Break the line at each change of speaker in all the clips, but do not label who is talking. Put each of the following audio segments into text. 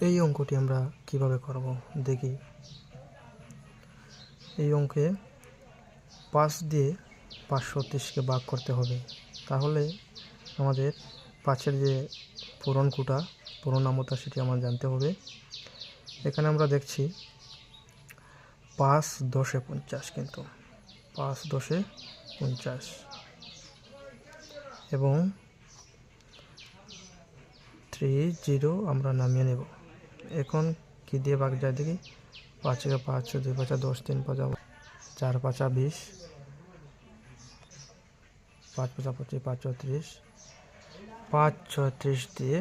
এই অঙ্কটি আমরা কীভাবে করব? দেখি। এই অঙ্কে পাঁচ দিয়ে পাঁচশো তিরিশকে ভাগ করতে হবে। তাহলে আমাদের পাঁচের যে পূরণ কোটা, পূরণ নামতা, সেটি আমার জানতে হবে। এখানে আমরা দেখছি পাঁচ দশে পঞ্চাশ কিন্তু। পাঁচ দশে পঞ্চাশ। এবং থ্রি জিরো আমরা নামিয়ে নেব। এখন কী দিয়ে ভাগ যায় দেখি? পাঁচকে পাঁচ, দুই পাঁচা দশ, তিন পাঁচা চার পাঁচা বিশ, পাঁচ পাঁচা পঁচিশ, পাঁচ চৌত্রিশ পাঁচ ছত্রিশ দিয়ে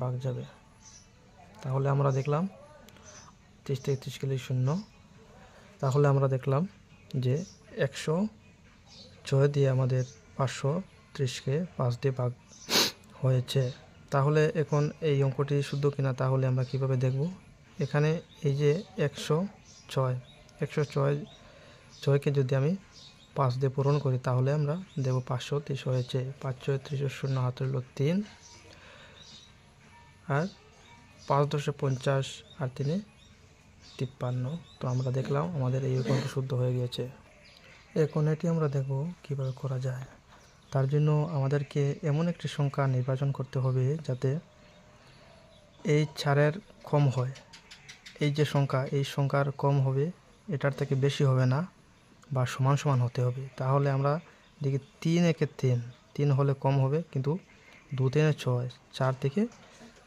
ভাগ যাবে। তাহলে আমরা দেখলাম তিরিশ থেকে তিরিশ গেলে শূন্য। তাহলে আমরা দেখলাম যে একশো ছয় দিয়ে আমাদের পাঁচশো ত্রিশকে পাঁচ দিয়ে ভাগ হয়েছে। তাহলে এখন এই অঙ্কটি শুদ্ধ কিনা তাহলে আমরা কীভাবে দেখব? এখানে এই যে একশো ছয় একশো ছয়, ছয়কে যদি আমি পাঁচ দিয়ে পূরণ করি তাহলে আমরা দেব পাঁচশো তিরিশ হয়েছে। পাঁচ ছয় ত্রিশ শূন্য হাত হলো তিন আর পাঁচ দশে পঞ্চাশ আর তিনে তিপ্পান্ন। তো আমরা দেখলাম আমাদের এই অঙ্কটি শুদ্ধ হয়ে গিয়েছে। এখন এটি আমরা দেখব কীভাবে করা যায়। তার জন্য আমাদেরকে এমন একটি সংখ্যা নির্বাচন করতে হবে যাতে এই ছাড়ের কম হয়। এই যে সংখ্যা, এই সংখ্যার কম হবে, এটার থেকে বেশি হবে না বা সমান সমান হতে হবে। তাহলে আমরা দেখি তিন একে তিন তিন হলে কম হবে কিন্তু দু তিনে ছয়, চার থেকে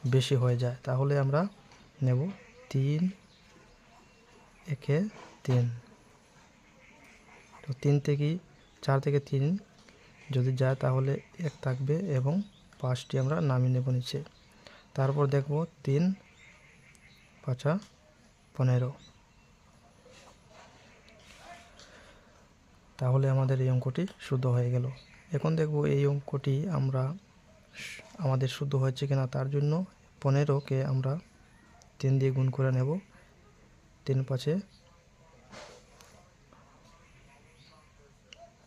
বেশি হয়ে যায়। তাহলে আমরা নেব তিন একে তিন। তো তিন থেকে, চার থেকে তিন যদি যায় তাহলে এক থাকবে এবং পাঁচটি আমরা নামিয়ে নেব নিচে। তারপর দেখব তিন, পাঁচা, পনেরো। তাহলে আমাদের এই অঙ্কটি শুদ্ধ হয়ে গেল। এখন দেখব এই অঙ্কটি আমরা আমাদের শুদ্ধ হয়েছে কিনা, তার জন্য পনেরোকে আমরা তিন দিয়ে গুণ করে নেব। তিন পাঁচে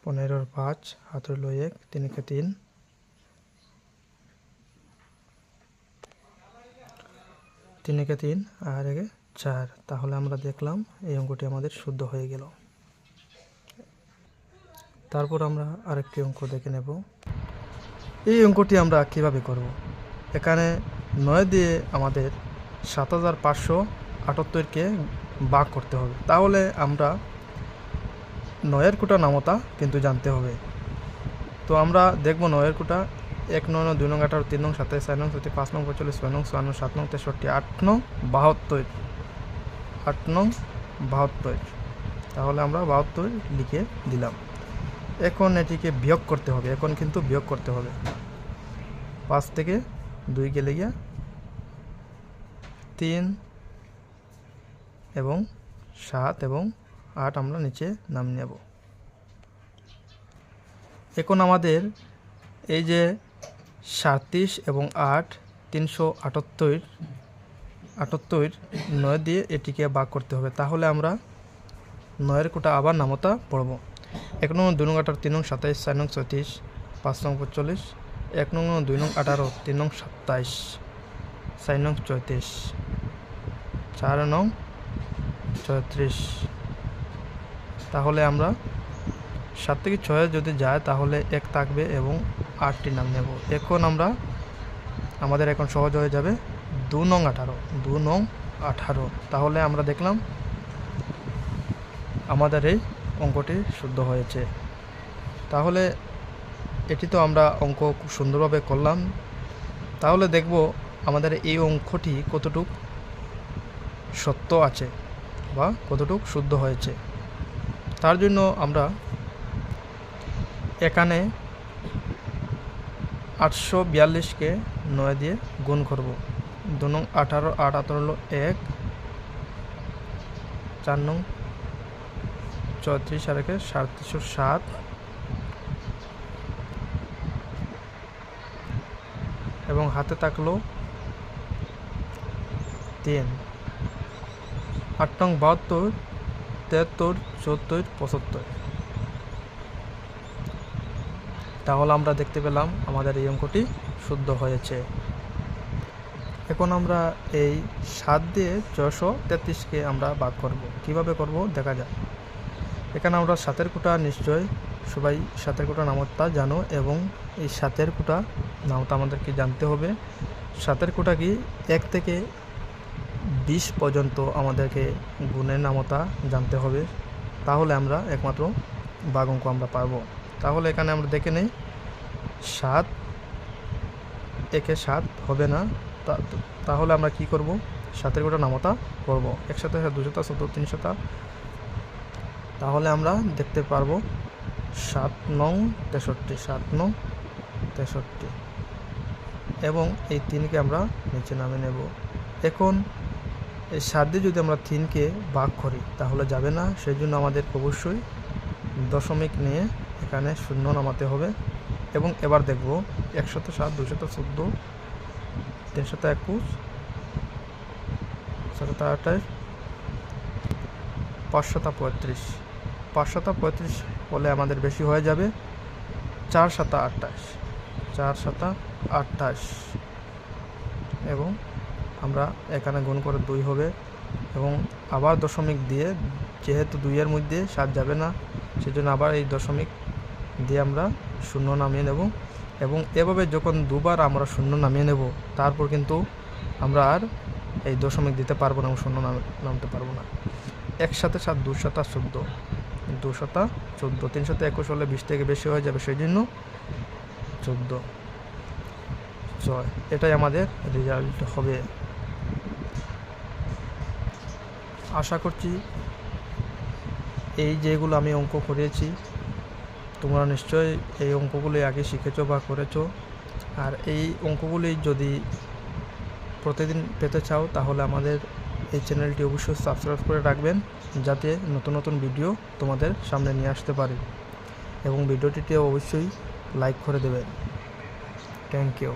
পনেরোর পাঁচ হলো এক, তিনকে তিন। তিনকে তিন আর একে চার। তাহলে আমরা দেখলাম এই অঙ্কটি আমাদের শুদ্ধ হয়ে গেল। তারপর আমরা আরেকটি অঙ্ক দেখে নেব। এই অঙ্কটি আমরা কীভাবে করব? এখানে নয় দিয়ে আমাদের সাত হাজার পাঁচশো আটাত্তরকে ভাগ করতে হবে। তাহলে আমরা নয়ের কোটা নামতা, কিন্তু জানতে হবে। তো আমরা দেখব নয়ের কোটা, এক নয় নয় দুই নং আঠারো, তিন নং সাতাইশ, চার নং সাতাশ পাঁচ নং পঁয়তাল্লিশ, ছয় নং চুয়ান্ন সাত নং তেষট্টি, আট নং বাহাত্তর। আট নং বাহাত্তর। তাহলে আমরা বাহাত্তর লিখে দিলাম। এখন এটিকে বিয়োগ করতে হবে। এখন কিন্তু বিয়োগ করতে হবে। পাঁচ থেকে দুই গেলে গিয়া তিন এবং সাত এবং আট আমরা নিচে নাম নেব। এখন আমাদের এই যে সাতত্রিশ এবং আট তিনশো আটাত্তর আটাত্তর নয় দিয়ে এটিকে ভাগ করতে হবে। তাহলে আমরা নয়ের কোটা আবার নামতা পড়ব। এক নং দুই নং আঠারো, তিন নং সাতাইশ, চার নং ছত্রিশ পাঁচ নং পঁয়তাল্লিশ, এক নং দুই নং আঠারো, তিন নং সাতাইশ, চার নং চৌত্রিশ চার নং ছত্রিশ তাহলে আমরা সাত থেকে ছয়ে যদি যায়, তাহলে এক থাকবে এবং আটটি নাম নেব। এখন আমরা, আমাদের এখন সহজ হয়ে যাবে দু নং আঠারো, দু নং আঠারো। তাহলে আমরা দেখলাম আমাদের এই অঙ্কটি শুদ্ধ হয়েছে। তাহলে এটি তো আমরা অঙ্ক খুব সুন্দরভাবে করলাম। তাহলে দেখব আমাদের এই অঙ্কটি কতটুক সত্য আছে বা কতটুক শুদ্ধ হয়েছে। তার জন্য আমরা এখানে আটশো বিয়াল্লিশকে নয় দিয়ে গুণ করব। দু নং আঠারো, আট, আঠারো হলো এক। চার নং চৌত্রিশ আর একে সাতশো সাত। এবং হাতে থাকল তিন। আট নং বাহাত্তর তেহাত্তর চুয়াত্তর পঁচাত্তর। তাহলে আমরা দেখতে পেলাম আমাদের এই অঙ্কটি শুদ্ধ হয়েছে। এখন আমরা এই সাত দিয়ে ছশো তেত্রিশকে আমরা ভাগ করব। কীভাবে করব? দেখা যাক। এখানে আমরা সাতের কোটা নিশ্চয়, সবাই সাতের কোটা নামতা জানো এবং এই সাতের কোটা নামতা আমাদেরকে জানতে হবে। সাতের কোটা কি এক থেকে বিশ পর্যন্ত আমাদেরকে গুণের নামতা জানতে হবে। তাহলে আমরা একমাত্র বাঘ অঙ্ক আমরা পারব। তাহলে এখানে আমরা দেখে নেই। সাত, একে সাত হবে না। তাহলে আমরা কি করব? সাতের গোটা নামতা করব। একসাথে দুশোটা চোদ্দ তিনশোটা তাহলে আমরা দেখতে পারব সাত নং তেষট্টি, সাত নং তেষট্টি। এবং এই তিনকে আমরা নিচে নামে নেব। এখন এই সাত দিয়ে যদি আমরা তিনকে ভাগ করি, তাহলে যাবে না। সেই জন্য আমাদের অবশ্যই দশমিক নিয়ে এখানে শূন্য নামাতে হবে। এবং এবার দেখব, একশত সাত দুশত চোদ্দ, তিনশত একুশ ছশত আঠাশ, পাঁচশত পঁয়ত্রিশ। পাঁচশত পঁয়ত্রিশ হলে আমাদের বেশি হয়ে যাবে চার সাতা আটাশ চার সাতা আটাশ এবং আমরা এখানে গুণ করে দুই হবে এবং আবার দশমিক দিয়ে, যেহেতু দুইয়ের মধ্যে সাত যাবে না, সেজন্য আবার এই দশমিক দিয়ে আমরা শূন্য নামিয়ে নেব। এবং এভাবে যখন দুবার আমরা শূন্য নামিয়ে নেব, তারপর কিন্তু আমরা আর এই দশমিক দিতে পারব না শূন্য নাম- নামতে পারব না। একসাথে সাত দুশতা চোদ্দ। দুশতা চোদ্দ। তিনশত একুশ হলে বিশ থেকে বেশি হয়ে যাবে সেই জন্য চোদ্দ। ছয়। এটাই আমাদের রেজাল্ট হবে। আশা করছি এই যেগুলো আমি অঙ্ক করেছি, তোমরা নিশ্চয়ই এই অঙ্কগুলি আগে শিখেছো বা করেছ। আর এই অঙ্কগুলি যদি প্রতিদিন পেতে চাও, তাহলে আমাদের এই চ্যানেলটি অবশ্যই সাবস্ক্রাইব করে রাখবেন, যাতে নতুন নতুন ভিডিও তোমাদের সামনে নিয়ে আসতে পারি। এবং ভিডিওটিতে অবশ্যই লাইক করে দেবেন। Thank you.